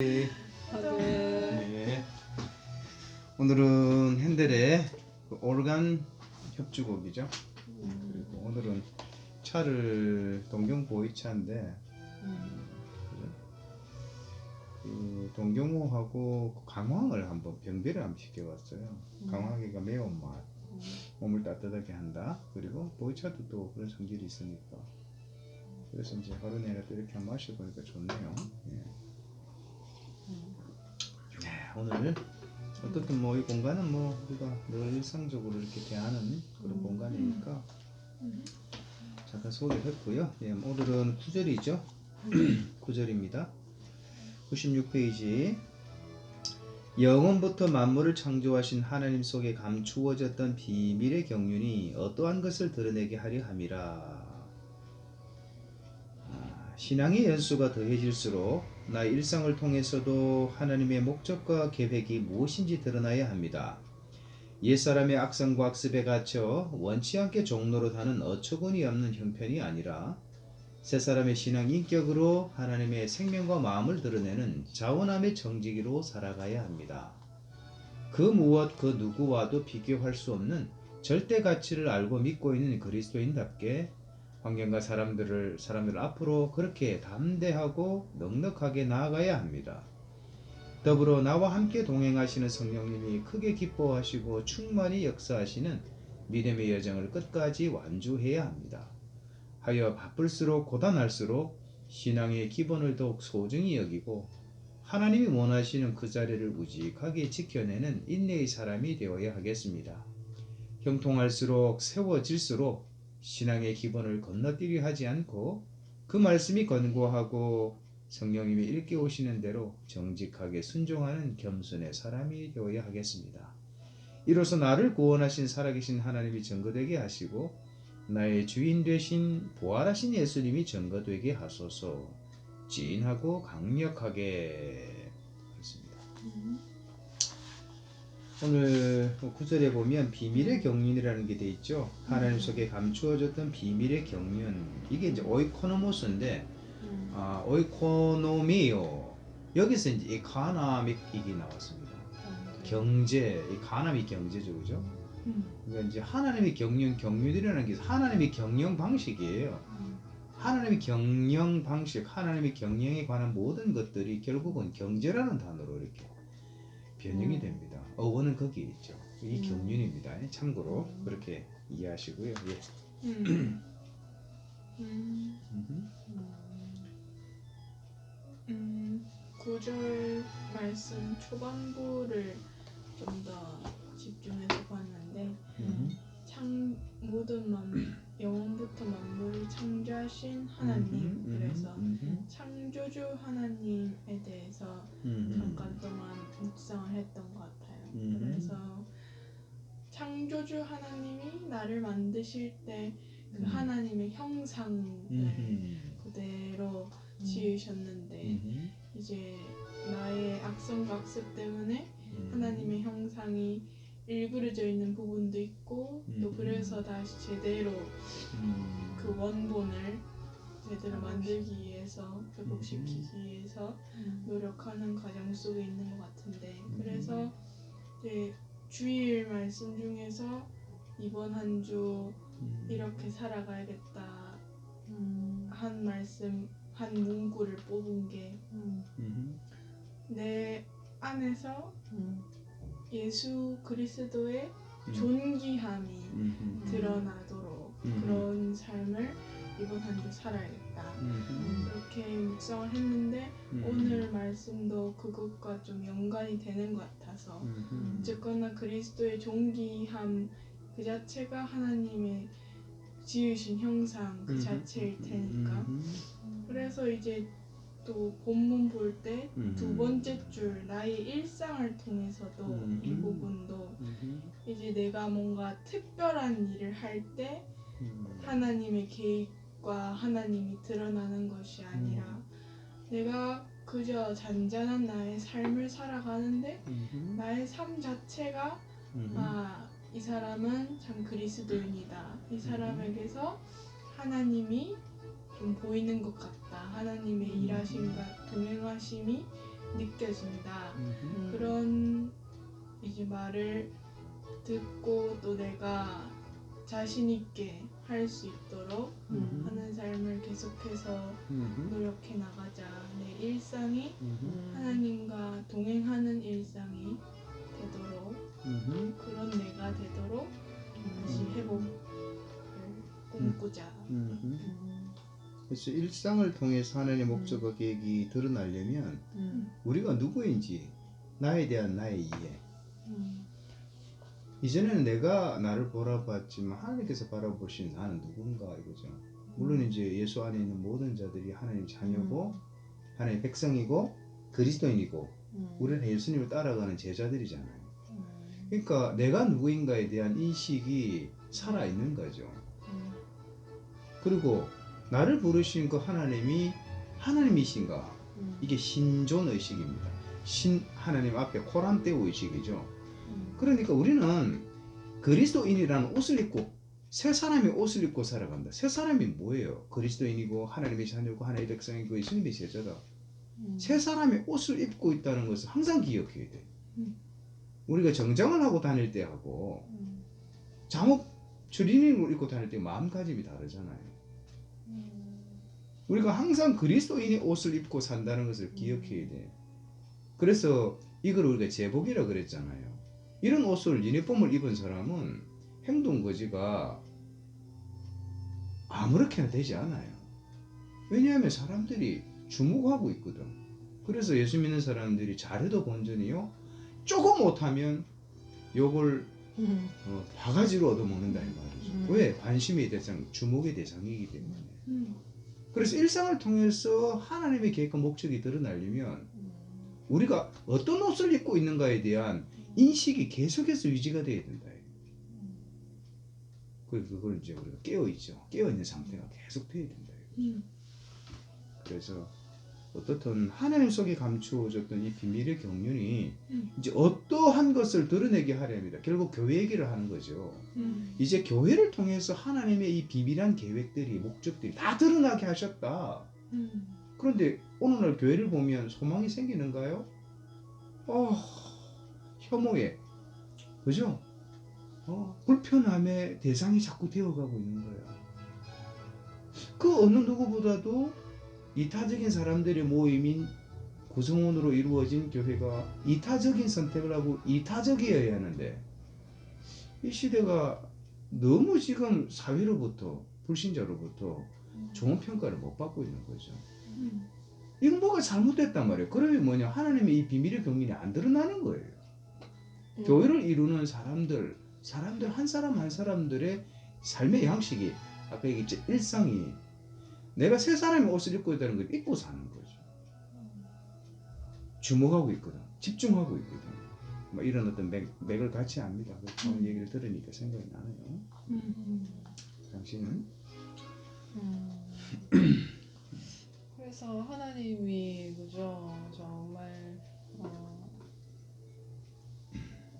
네. 오늘은 핸델의 그 오르간 협주곡이죠. 그리고 오늘은 차를 동경 보이차인데 그 동경호하고 그 강황을 한번 변비를 한번 시켜봤어요. 강황이가 매운 맛, 몸을 따뜻하게 한다. 그리고 보이차도 또 그런 성질이 있으니까. 그래서 이제 하루 내내 또 이렇게 한번 마셔보니까 좋네요. 예. 네, 오늘 어떻든 뭐 이 공간은 뭐 우리가 늘 일상적으로 이렇게 대하는 그런 공간이니까 잠깐 소개했고요. 예, 오늘은 구절이죠. 구절입니다. 96페이지 영원부터 만물을 창조하신 하나님 속에 감추어졌던 비밀의 경륜이 어떠한 것을 드러내게 하려 함이라. 아, 신앙의 연수가 더해질수록 나의 일상을 통해서도 하나님의 목적과 계획이 무엇인지 드러나야 합니다. 옛사람의 악성과 악습에 갇혀 원치 않게 종로로 하는 어처구니 없는 형편이 아니라 새사람의 신앙 인격으로 하나님의 생명과 마음을 드러내는 자원함의 정직으로 살아가야 합니다. 그 무엇 그 누구와도 비교할 수 없는 절대 가치를 알고 믿고 있는 그리스도인답게 환경과 사람들을 사람들 앞으로 그렇게 담대하고 넉넉하게 나아가야 합니다. 더불어 나와 함께 동행하시는 성령님이 크게 기뻐하시고 충만히 역사하시는 믿음의 여정을 끝까지 완주해야 합니다. 하여 바쁠수록 고단할수록 신앙의 기본을 더욱 소중히 여기고 하나님이 원하시는 그 자리를 우직하게 지켜내는 인내의 사람이 되어야 하겠습니다. 형통할수록 세워질수록 신앙의 기본을 건너뛰려 하지 않고 그 말씀이 권고하고 성령님이 일깨우시는 대로 정직하게 순종하는 겸손의 사람이 되어야 하겠습니다. 이로써 나를 구원하신 살아계신 하나님이 증거되게 하시고 나의 주인 되신 부활하신 예수님이 증거되게 하소서 진하고 강력하게 했습니다. 오늘 구절에 보면 비밀의 경륜이라는 게 돼 있죠. 하나님 속에 감추어졌던 비밀의 경륜. 이게 이제 오이코노모스인데 아, 오이코노미요. 여기서 이제 이카나믹이 나왔습니다. 경제, 이 가남이 경제죠, 그죠? 그러니까 이제 하나님의 경영, 경륜이라는 게 하나님의 경영 방식이에요. 하나님의 경영 방식, 하나님의 경영에 관한 모든 것들이 결국은 경제라는 단어로 이렇게 변형이 음. 됩니다. 어원은 거기에 있죠. 이 음. 경륜입니다. 참고로 음. 그렇게 이해하시고요. 예. 음. 음. 음, 구절 말씀 초반부를 좀 더 집중해서 봤는데 음흠. 창 모든 만 영원부터 만물을 창조하신 하나님. 그래서. 창조주 하나님에 대해서. 잠깐 동안 묵상을 했던 것 같아요. 그래서 창조주 하나님이 나를 만드실 때그 음. 하나님의 형상을. 그대로 지으셨는데 음흠. 이제 나의 악성과 악습 때문에 음. 하나님의 형상이 일그러져 있는 부분도 있고 또 음. 그래서 다시 제대로 음. 그 원본을 제대로 만들기 위해서 회복시키기 음. 위해서 노력하는 과정 속에 있는 것 같은데 음. 그래서 이제 주일 말씀 중에서 이번 한주 음. 이렇게 살아가야겠다 한 말씀 한 문구를 뽑은 게 내. 안에서 예수 그리스도의 음. 존귀함이 음흠. 드러나도록 음. 그런 삶을 이번 한 주 살아야겠다. 음흠. 이렇게 묵상을 했는데 음. 오늘 말씀도 그것과 좀 연관이 되는 것 같아서 음흠. 어쨌거나 그리스도의 존귀함 그 자체가 하나님의 지으신 형상 그. 자체일 테니까. 그래서 이제 또 본문 볼 때두 음흠. 번째 줄 나의 일상을 통해서도 음. 이 부분도 음흠. 이제 내가 뭔가 특별한 일을 할때 음. 하나님의 계획과 하나님이 드러나는 것이 아니라 음. 내가 그저 잔잔한 나의 삶을 살아가는데. 나의 삶 자체가. 아, 이 사람은 참 그리스도인이다. 이 사람에게서 하나님이 좀 보이는 것 같다. 하나님의 음. 일하심과 동행하심이 느껴진다. 음. 그런 이제 말을 듣고 또 내가 자신 있게 할 수 있도록 음. 하는 삶을 계속해서 음. 노력해 나가자. 내 일상이 음. 하나님과 동행하는 일상이 되도록 음. 그런 내가 되도록 다시 음. 회복을 꿈꾸자. 음. 음. 그래서 일상을 통해서 하나님의 목적과 계획이 드러나려면 음. 우리가 누구인지 나에 대한 나의 이해 음. 이전에는 내가 나를 바라봤지만 하나님께서 바라보신 나는 누군가 이거죠 물론 이제 예수 안에 있는 모든 자들이 하나님 자녀고 하나님 백성이고 그리스도인이고 음. 우리는 예수님을 따라가는 제자들이잖아요 음. 그러니까 내가 누구인가에 대한 인식이 살아 있는 거죠 음. 그리고 나를 부르신 그 하나님이 하나님이신가 음. 이게 신존 의식입니다. 신 하나님 앞에 코란떼오 의식이죠. 음. 그러니까 우리는 그리스도인이라는 옷을 입고 새 사람의 옷을 입고 살아간다. 새 사람이 뭐예요? 그리스도인이고 하나님의 자녀고 하나님의 백성이고 예수님의 제자다. 음. 새 사람의 옷을 입고 있다는 것을 항상 기억해야 돼. 음. 우리가 정장을 하고 다닐 때 하고 음. 잠옷 추리닝을 입고 다닐 때 마음가짐이 다르잖아요. 음. 우리가 항상 그리스도인의 옷을 입고 산다는 것을 기억해야 돼. 그래서 이걸 우리가 제복이라 그랬잖아요. 이런 옷을 유니폼을 입은 사람은 행동 거지가 아무렇게나 되지 않아요. 왜냐하면 사람들이 주목하고 있거든. 그래서 예수 믿는 사람들이 잘해도 본전이요. 조금 못하면 요걸 음. 어, 바가지로 얻어먹는다 이 말이죠. 음. 왜? 관심의 대상, 주목의 대상이기 때문에. 음. 그래서 일상을 통해서 하나님의 계획과 목적이 드러나려면 음. 우리가 어떤 옷을 입고 있는가에 대한 인식이 계속해서 유지가 돼야 된다. 그 그걸 이제 우리가 깨어 있죠. 깨어 있는 상태가 계속 돼야 된다. 음. 그래서 어떻든 하나님 속에 감추어졌던 이 비밀의 경륜이 음. 이제 어떠한 것을 드러내게 하려 합니다. 결국 교회 얘기를 하는 거죠. 음. 이제 교회를 통해서 하나님의 이 비밀한 계획들이 목적들이 다 드러나게 하셨다. 음. 그런데 오늘날 교회를 보면 소망이 생기는가요? 어, 혐오에, 그죠? 어, 불편함의 대상이 자꾸 되어가고 있는 거야. 그 어느 누구보다도 이타적인 사람들의 모임인 구성원으로 이루어진 교회가 이타적인 선택을 하고 이타적이어야 하는데 이 시대가 너무 지금 사회로부터 불신자로부터 좋은 평가를 못 받고 있는 거죠. 음. 이건 뭐가 잘못됐단 말이에요. 그러면 뭐냐? 하나님의 이 비밀의 경륜이 안 드러나는 거예요. 음. 교회를 이루는 사람들, 사람들 한 사람 한 사람들의 삶의 양식이 아까 얘기했죠. 일상이 내가 새 사람의 옷을 입고 있다는 걸 입고 사는 거죠. 주목하고 있거든. 집중하고 있거든. 뭐 이런 어떤 맥, 맥을 같이 압니다. 그 오늘 얘기를 들으니까 생각이 나네요. 음. 음. 당신은? 음. 그래서 하나님이 그죠 정말 어,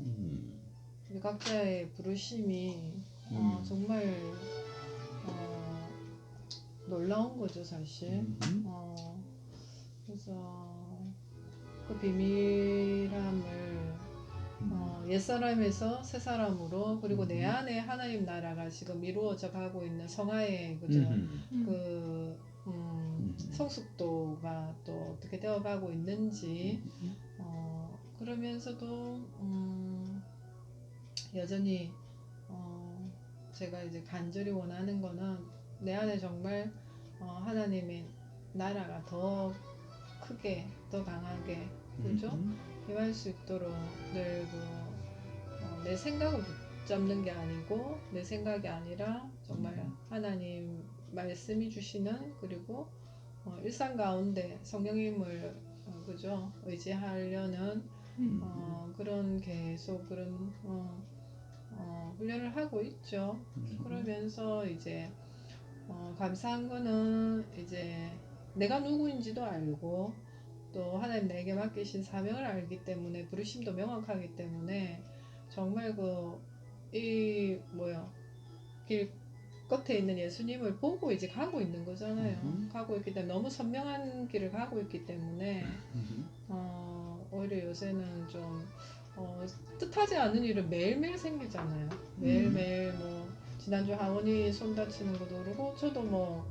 음, 우리 각자의 부르심이 어, 음. 정말 어, 놀라운 거죠 사실. 음, 어, 그래서 그 비밀함을 어, 옛사람에서 새사람으로 그리고 내 음. 안에 하나님 나라가 지금 이루어져 가고 있는 성화의 그죠 음, 음. 그 음, 음. 성숙도가 또 어떻게 되어 가고 있는지 어, 그러면서도 음, 여전히 어, 제가 이제 간절히 원하는 거는 내 안에 정말 어, 하나님의 나라가 더 크게 더 강하게 그죠? 음, 임할 수 있도록 늘 그, 어, 내 생각을 붙잡는 게 아니고 내 생각이 아니라 정말 음. 하나님 말씀이 주시는 그리고 어, 일상 가운데 성령님을 어, 그죠 의지하려는 음. 어, 그런 계속 그런 어, 어, 훈련을 하고 있죠. 음. 그러면서 이제 어, 감사한 거는 이제 내가 누구인지도 알고 또 하나님 내게 맡기신 사명을 알기 때문에 부르심도 명확하기 때문에 정말 그 이 뭐야 길 끝에 있는 예수님을 보고 이제 가고 있는 거잖아요. 음. 가고 있기 때문에 너무 선명한 길을 가고 있기 때문에 음, 어, 오히려 요새는 좀 어, 뜻하지 않은 일은 매일매일 생기잖아요. 매일매일 뭐 지난주 하원이 손 다치는 것도 그러고 저도 뭐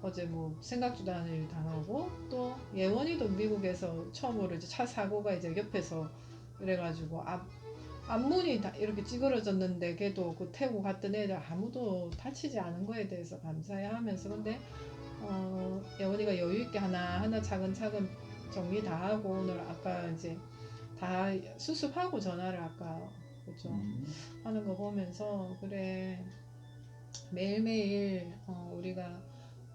어제 뭐 생각지도 않은 일 당하고 또 예원이도 미국에서 처음으로 이제 차 사고가 이제 옆에서 그래가지고 앞 앞문이 다 이렇게 찌그러졌는데 걔도 그 태고 갔던 애들 아무도 다치지 않은 거에 대해서 감사해 하면서 근데 어 예원이가 여유 있게 하나 하나 차근차근 정리 다 하고 오늘 아까 이제 다 수습하고 전화를 아까 그죠 음. 하는 거 보면서 그래 매일매일 어, 우리가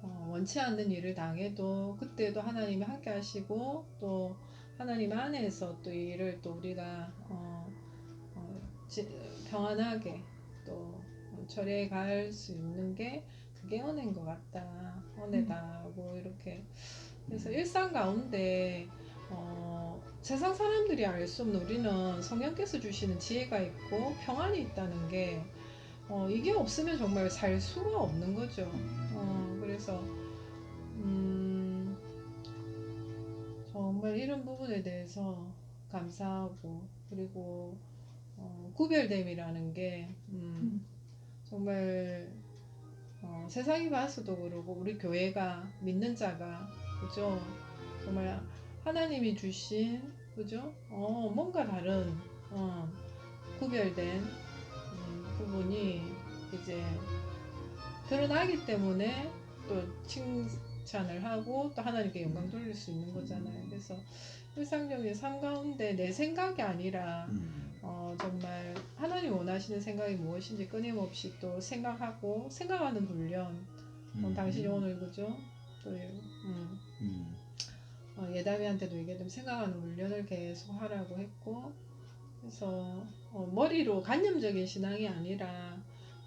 어, 원치 않는 일을 당해도 그때도 하나님이 함께 하시고 또 하나님 안에서 또 이 일을 또 우리가 어, 어, 지- 평안하게 또 처리해 갈수 있는 게 그게 은혜인 것 같다. 은혜다고 이렇게. 그래서 일상 가운데 어, 세상 사람들이 알 수 없는 우리는 성령께서 주시는 지혜가 있고 평안이 있다는 게 어, 이게 없으면 정말 살 수가 없는 거죠. 어, 그래서 음, 정말 이런 부분에 대해서 감사하고 그리고 어, 구별됨이라는 게 음, 정말 어, 세상이 봐서도 그러고 우리 교회가 믿는 자가 그죠 정말 하나님이 주신 그죠 어 뭔가 다른 어, 구별된 음, 부분이 이제 드러나기 때문에 또 칭찬을 하고 또 하나님께 영광 돌릴 수 있는 거잖아요. 그래서 일상적인 삶 가운데 내 생각이 아니라 음. 어, 정말 하나님 원하시는 생각이 무엇인지 끊임없이 또 생각하고 생각하는 훈련. 어, 음. 당신이 오늘 그죠? 또 음, 음. 어, 예담이한테도 얘기했던 생각하는 훈련을 계속 하라고 했고 그래서 어, 머리로 간념적인 신앙이 아니라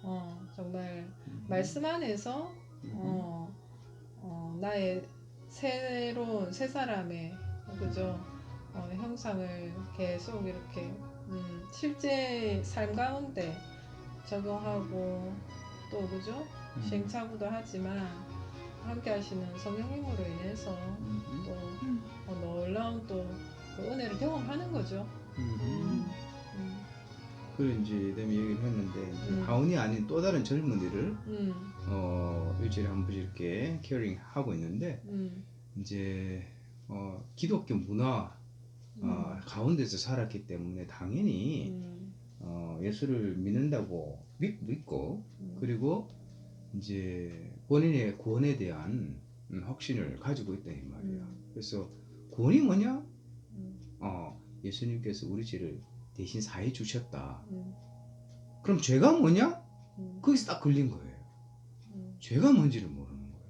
어, 정말 음. 말씀 안에서 음. 어, 어, 나의 새로운 새 사람의 그죠 어, 형상을 계속 이렇게 음, 실제 삶 가운데 적용하고 또 그죠 음. 시행착오도 하지만 함께 하시는 성령님으로 인해서 음. 또 어, 놀라운 또그 은혜를 경험하는 거죠. 음. 음, 음, 그래 이제 내가 얘기를 했는데 이제 음. 하원이 아닌 또 다른 젊은이를 음, 어 일주일에 한 번씩 이렇게 케어링 하고 있는데 음, 이제 어 기독교 문화 어, 가운데서 살았기 때문에 당연히 음, 어, 예수를 믿는다고 믿, 믿고 음, 그리고 이제 본인의 구원에 대한 음, 확신을 가지고 있다 이 말이야. 음. 그래서 구원이 뭐냐? 음, 어, 예수님께서 우리 죄를 대신 사해 주셨다. 음, 그럼 죄가 뭐냐? 음, 거기서 딱 걸린 거예요. 음, 죄가 뭔지를 모르는 거예요.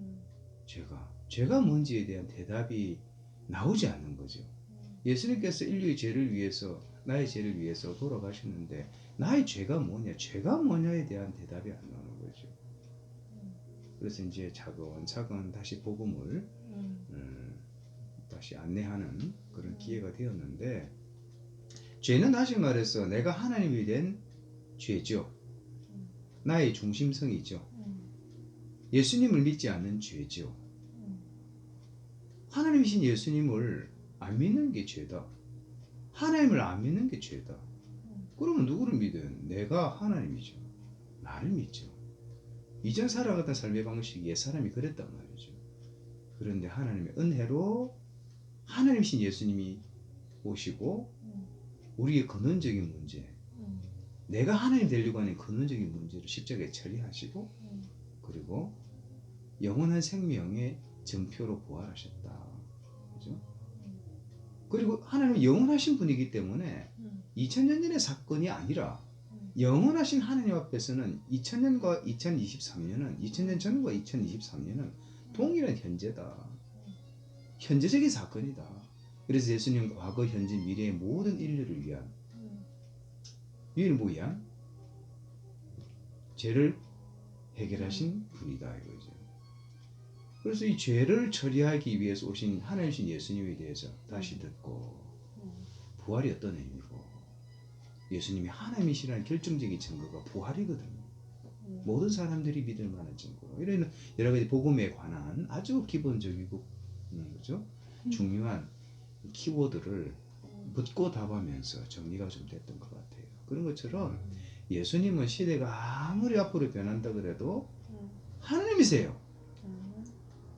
음, 죄가 죄가 뭔지에 대한 대답이 나오지 않는 거죠. 예수님께서 인류의 죄를 위해서 나의 죄를 위해서 돌아가셨는데 나의 죄가 뭐냐, 죄가 뭐냐에 대한 대답이 안 거죠. 그래서 이제 차근차근 다시 복음을 음, 음, 다시 안내하는 그런 기회가 되었는데 죄는 다시 말해서 내가 하나님이 된 죄죠. 나의 중심성이죠. 음, 예수님을 믿지 않는 죄죠. 음, 하나님이신 예수님을 안 믿는 게 죄다. 하나님을 안 믿는 게 죄다. 그러면 누구를 믿어요? 내가 하나님이죠. 나를 믿죠. 이전 살아갔던 삶의 방식이 옛 사람이 그랬단 말이죠. 그런데 하나님의 은혜로 하나님이신 예수님이 오시고 음, 우리의 근원적인 문제, 음, 내가 하나님 되려고 하는 근원적인 문제를 십자가에 처리하시고 음, 그리고 영원한 생명의 전표로 부활하셨다. 그죠? 그리고 하나님은 영원하신 분이기 때문에 음, 2000년 전의 사건이 아니라 음. 영원하신 하나님 앞에서는 2000년과 2023년은 2000년 전과 2023년은 동일한 현재다. 현재적인 사건이다. 그래서 예수님 과거, 현재, 미래의 모든 인류를 위한 음, 이는 뭐야? 죄를 해결하신 분이다 이거죠. 그래서 이 죄를 처리하기 위해서 오신 하나님신 예수님에 대해서 다시 듣고 음, 부활이 어떤 의미고 예수님이 하나님이시라는 결정적인 증거가 부활이거든요. 음, 모든 사람들이 믿을 만한 증거. 이런 여러 가지 복음에 관한 아주 기본적이고 음, 그죠? 음. 중요한 키워드를 묻고 답하면서 정리가 좀 됐던 것 같아요. 그런 것처럼 예수님은 시대가 아무리 앞으로 변한다 그래도 음, 하나님이세요. 음,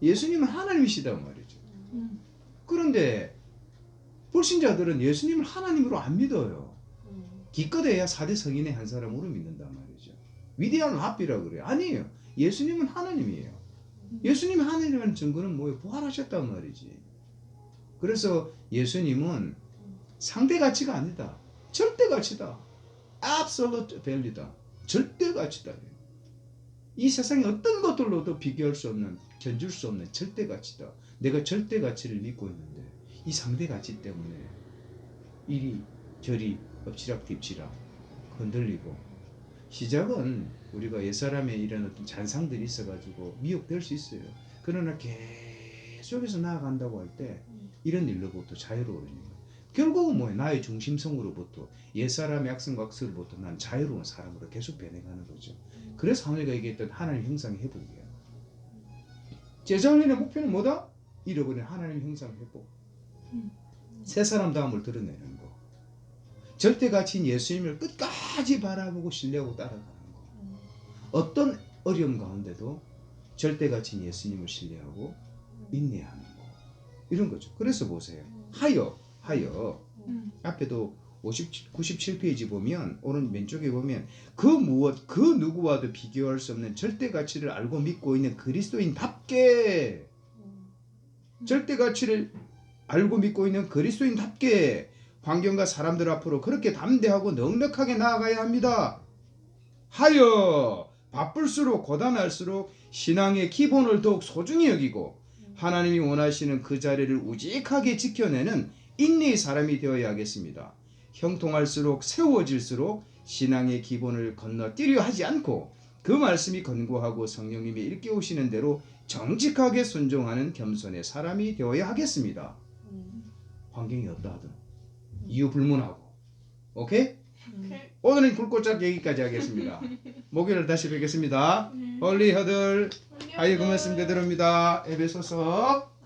예수님은 하나님이시단 말이죠. 음. 그런데 불신자들은 예수님을 하나님으로 안 믿어요. 음, 기껏해야 4대 성인의 한 사람으로 믿는단 말이죠. 위대한 랍비라 그래요. 아니에요. 예수님은 하나님이에요. 예수님이 하나님이라는 증거는 뭐예요? 부활하셨단 말이지. 그래서 예수님은 상대 가치가 아니다. 절대 가치다. absolute value다. 절대 가치다. 이 세상의 어떤 것들로도 비교할 수 없는, 견줄 수 없는 절대 가치다. 내가 절대 가치를 믿고 있는데 이 상대 가치 때문에 이리 저리 엎치락 뒤치락 흔들리고 시작은 우리가 옛사람의 이런 어떤 잔상들이 있어가지고 미혹될 수 있어요. 그러나 계속해서 나아간다고 할 때 이런 일로부터 자유로워지는 거예요. 결국은 뭐예요? 나의 중심성으로부터 옛사람의 악성각서로부터 난 자유로운 사람으로 계속 변해가는 거죠. 그래서 하늘이가 얘기했던 하나님 형상의 회복이에요. 제자훈련의 목표는 뭐다? 잃어버린 하나님 형상 회복. 음. 새 사람 다움을 드러내는 거. 절대 가치인 예수님을 끝까지 바라보고 신뢰하고 따라가는 거. 음, 어떤 어려움 가운데도 절대 가치인 예수님을 신뢰하고 인내하는 거. 이런 거죠. 그래서 보세요. 하여, 하여. 음. 앞에도 50, 97페이지 보면 오른 왼쪽에 보면 그 무엇 그 누구와도 비교할 수 없는 절대 가치를 알고 믿고 있는 그리스도인답게 음, 절대 가치를 알고 믿고 있는 그리스도인답게 환경과 사람들 앞으로 그렇게 담대하고 넉넉하게 나아가야 합니다. 하여 바쁠수록 고단할수록 신앙의 기본을 더욱 소중히 여기고 하나님이 원하시는 그 자리를 우직하게 지켜내는 인내의 사람이 되어야 하겠습니다. 형통할수록 세워질수록 신앙의 기본을 건너뛰려 하지 않고 그 말씀이 권고하고 성령님이 일깨우시는 대로 정직하게 순종하는 겸손의 사람이 되어야 하겠습니다. 음, 환경이 어떠하든 이유 불문하고 오케이? 음. 오케이. 오늘은 불꽃짝 얘기까지 하겠습니다. 목요일 다시 뵙겠습니다. 네. 홀리 허들. 하여 그 말씀 되도록입니다. 에베소서